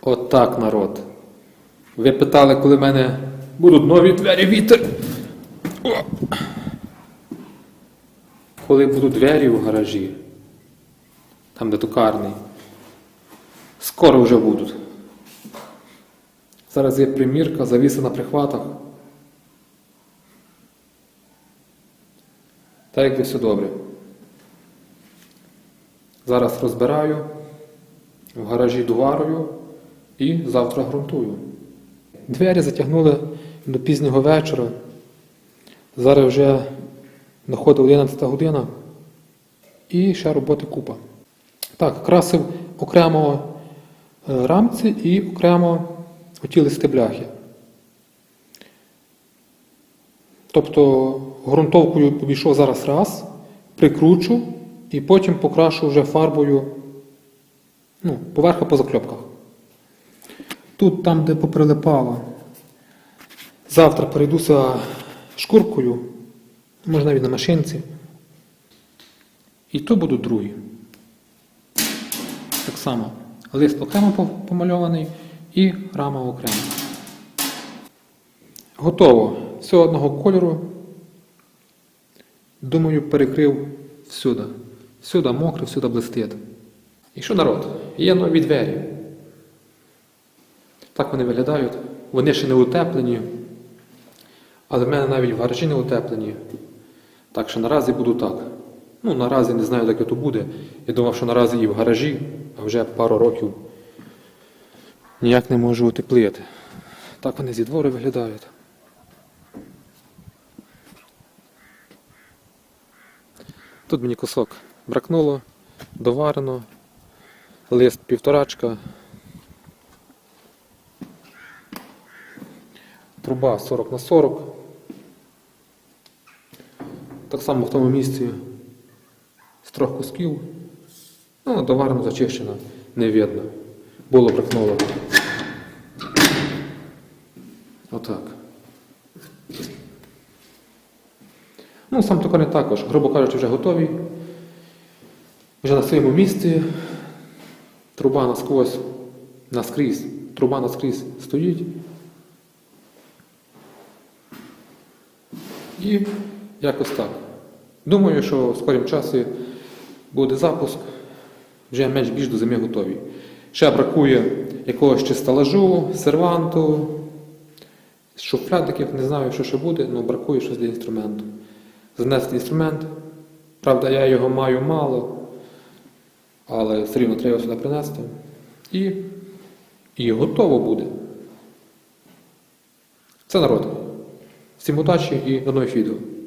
От народ. Ви питали, коли в мене будуть нові двері вітер. О! Коли будуть двері в гаражі, там де токарний. Скоро вже будуть. Зараз є примірка, завіса на прихватах. Так якби все добре. Зараз розбираю, в гаражі доварую і завтра ґрунтую. Двері затягнули до пізнього вечора. Зараз вже доходить 11 година і ще роботи купа. Так, красив окремо е, рамці і окремо оті листи бляхи. Тобто ґрунтовкою обійшов зараз раз, прикручу і потім покрашу вже фарбою ну, поверха по закльопках. Тут, там, де поприлипало, завтра перейдуся шкуркою, може навіть на машинці. І то будуть другі. Так само лист окремо помальований і рама окремо. Готово. Все одного кольору. Думаю, перекрив всюди. Всюди мокро, всюди блистить. І що народ? Є нові двері. Так вони виглядають. Вони ще не утеплені. Але в мене навіть гаражі не утеплені. Так що наразі буду так. Ну, наразі не знаю, як це буде. Я думав, що наразі і в гаражі, а вже пару років ніяк не можу утеплити. Так вони зі двору виглядають. Тут мені кусок бракнуло, доварено, лист півторачка. Труба 40 на 40. Так само в тому місці з трьох кусків. Ну, доварено, зачищено, не видно. Було бракнуло. Отак. Ну, сам токарний також, грубо кажучи, вже готовий. Вже на своєму місці. Труба насквозь, наскрізь, труба наскрізь стоїть. І якось так. Думаю, що в скорім часі буде запуск, вже менш більш до зими готові. Ще бракує якогось чи стелажу, серванту, шуфлядиків, не знаю, що ще буде, але бракує щось для інструменту. Занести інструмент. Правда, я його маю мало, але все рівно треба сюди принести. І, і готово буде. Це народ. simultaneamente e é fido.